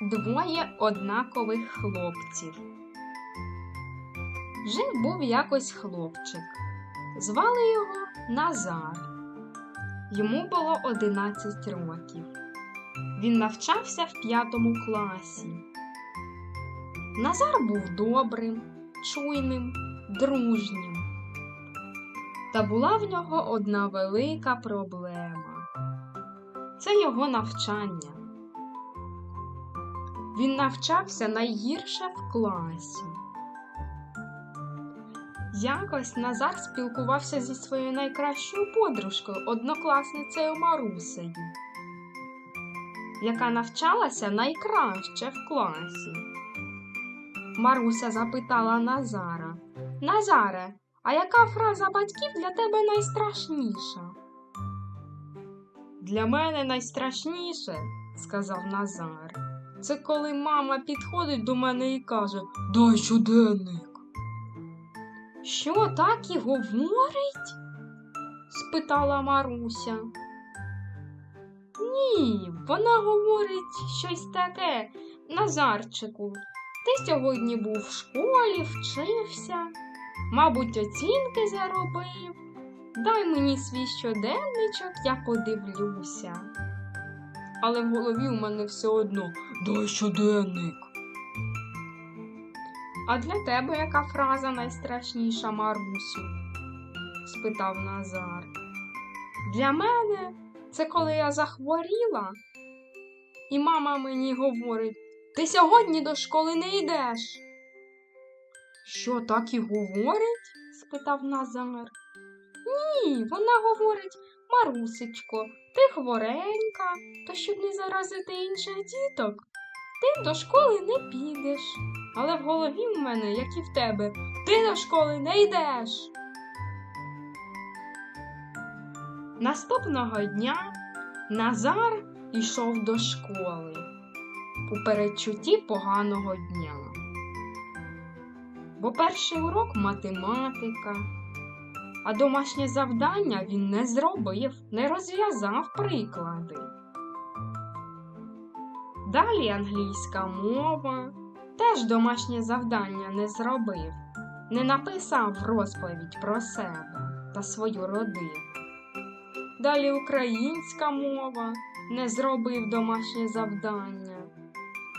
Двоє однакових хлопців. Жив був якось хлопчик. Звали його Назар. Йому було 11 років. Він навчався в п'ятому класі. Назар був добрим, чуйним, дружнім. Та була в нього одна велика проблема це його навчання. Він навчався найгірше в класі. Якось Назар спілкувався зі своєю найкращою подружкою, однокласницею Марусею, яка навчалася найкраще в класі. Маруся запитала Назара: Назаре, а яка фраза батьків для тебе найстрашніша? Для мене найстрашніше, сказав Назар, це коли мама підходить до мене і каже Дай щоденник. Що так і говорить? спитала Маруся. Ні, вона говорить щось таке, Назарчику. Ти сьогодні був в школі, вчився, мабуть, оцінки заробив. Дай мені свій щоденничок, я подивлюся. Але в голові у мене все одно дай щоденник. А для тебе яка фраза найстрашніша, Марусю? спитав Назар. Для мене це коли я захворіла, і мама мені говорить: ти сьогодні до школи не йдеш. Що так і говорить? спитав Назар. Ні, вона говорить, Марусечко, ти хворенька, то щоб не заразити інших діток, ти до школи не підеш. Але в голові в мене, як і в тебе, ти до школи не йдеш. Наступного дня Назар йшов до школи у передчутті поганого дня. Бо перший урок математика, а домашнє завдання він не зробив, не розв'язав приклади. Далі англійська мова, теж домашнє завдання не зробив, не написав розповідь про себе та свою родину. Далі українська мова не зробив домашнє завдання.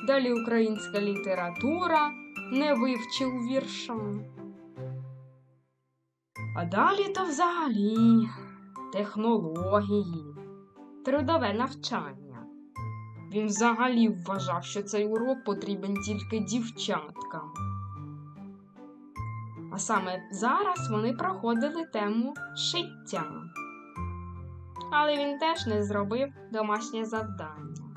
Далі українська література не вивчив вірша. А далі то взагалі технології, трудове навчання. Він взагалі вважав, що цей урок потрібен тільки дівчаткам. А саме зараз вони проходили тему шиття. Але він теж не зробив домашнє завдання.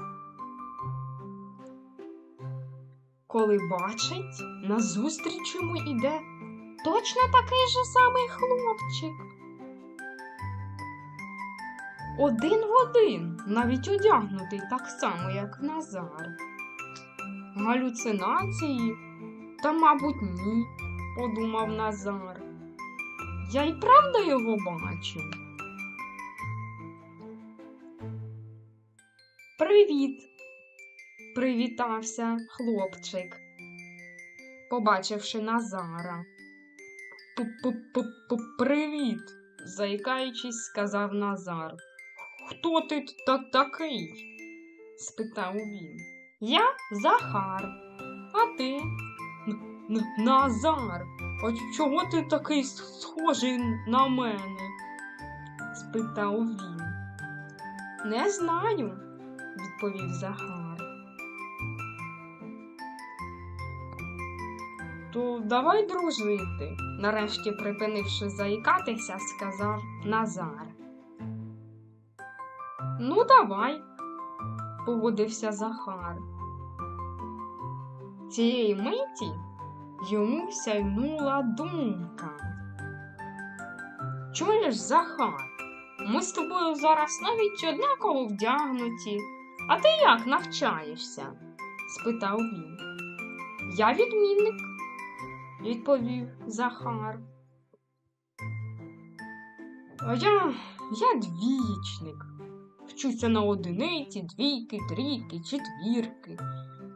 Коли бачить, назустріч йому іде точно такий же самий хлопчик. Один в один, навіть одягнутий так само, як Назар. Галюцинації? Та, мабуть, ні, подумав Назар. Я й правда його бачу. Привіт! Привітався хлопчик, побачивши Назара. Привіт, заїкаючись, сказав Назар. Хто ти та такий? спитав він. Я Захар, а ти? Назар. А чого ти такий схожий на мене? спитав він. Не знаю, відповів Захар. То давай дружити, нарешті припинивши заїкатися, сказав Назар. Ну, давай, погодився Захар. Цієї миті йому сяйнула думка. Чуєш, Захар, ми з тобою зараз навіть однаково вдягнуті. А ти як навчаєшся? спитав він. Я відмінник, відповів Захар. А я, я двічник. Вчуся на одиниці, двійки, трійки, четвірки.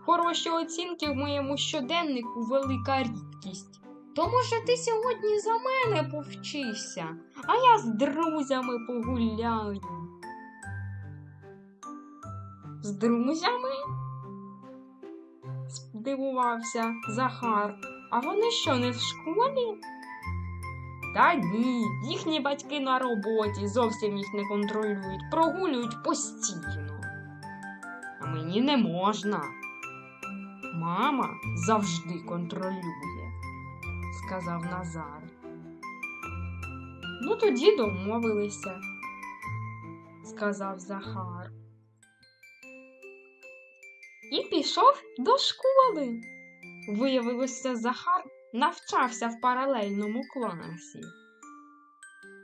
Хороші оцінки в моєму щоденнику велика рідкість. То може ти сьогодні за мене повчишся, а я з друзями погуляю. З друзями? здивувався Захар. А вони що, не в школі? Та ні, їхні батьки на роботі зовсім їх не контролюють, прогулюють постійно. А мені не можна. Мама завжди контролює, сказав Назар. Ну, тоді домовилися, сказав Захар. І пішов до школи. Виявилося, Захар навчався в паралельному класі.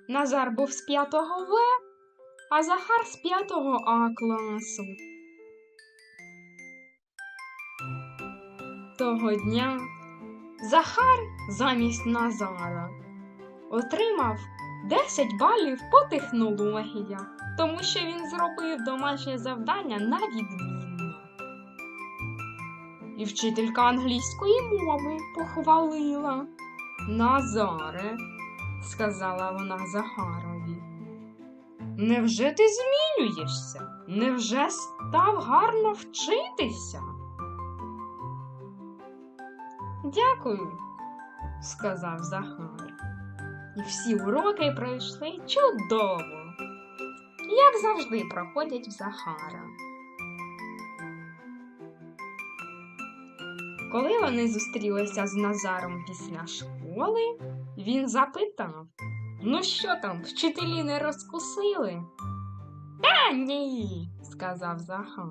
Назар був з 5 В, а Захар з 5 А класу. Того дня Захар замість Назара отримав 10 балів по технологіях, тому що він зробив домашнє завдання на відмінно. І вчителька англійської мови похвалила. Назаре, сказала вона Захарові. Невже ти змінюєшся? Невже став гарно вчитися? Дякую, сказав Захар. І всі уроки пройшли чудово, як завжди проходять в Захара. Коли вони зустрілися з Назаром після школи, він запитав: Ну що там, вчителі не розкусили? Та ні, сказав Захар.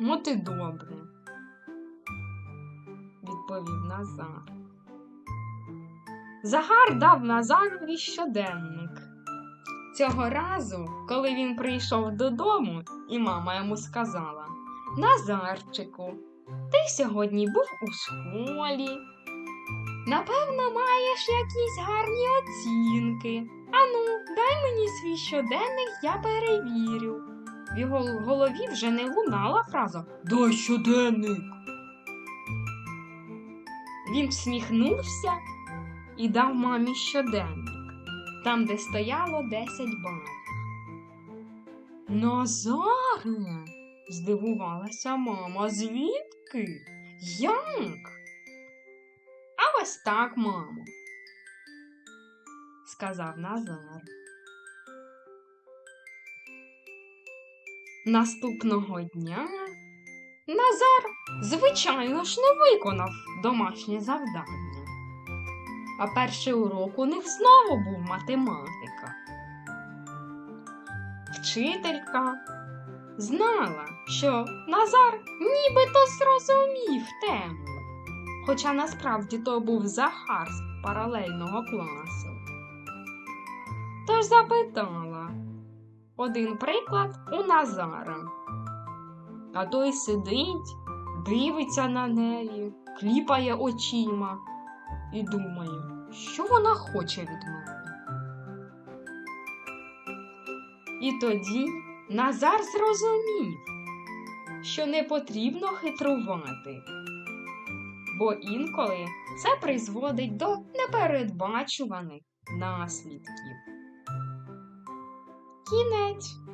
Ну ти добре, відповів Назар. Захар дав Назарові щоденник. Цього разу, коли він прийшов додому, і мама йому сказала: Назарчику, ти сьогодні був у школі. Напевно, маєш якісь гарні оцінки. Ану, дай мені свій щоденник, я перевірю. В його голові вже не лунала фраза Дай щоденник. Він всміхнувся і дав мамі щоденник, там, де стояло 10 балів. Назаре, здивувалася мама. Звідки? Як? А ось так, мамо, сказав Назар. Наступного дня Назар, звичайно ж, не виконав домашнє завдання. А перший урок у них знову був математика. Вчителька знала, що Назар нібито зрозумів тему, хоча насправді то був Захар з паралельного класу. Тож запитала один приклад у Назара. А той сидить, дивиться на неї, кліпає очима і думає, що вона хоче від мене. І тоді Назар зрозумів, що не потрібно хитрувати, бо інколи це призводить до непередбачуваних наслідків. Кінець.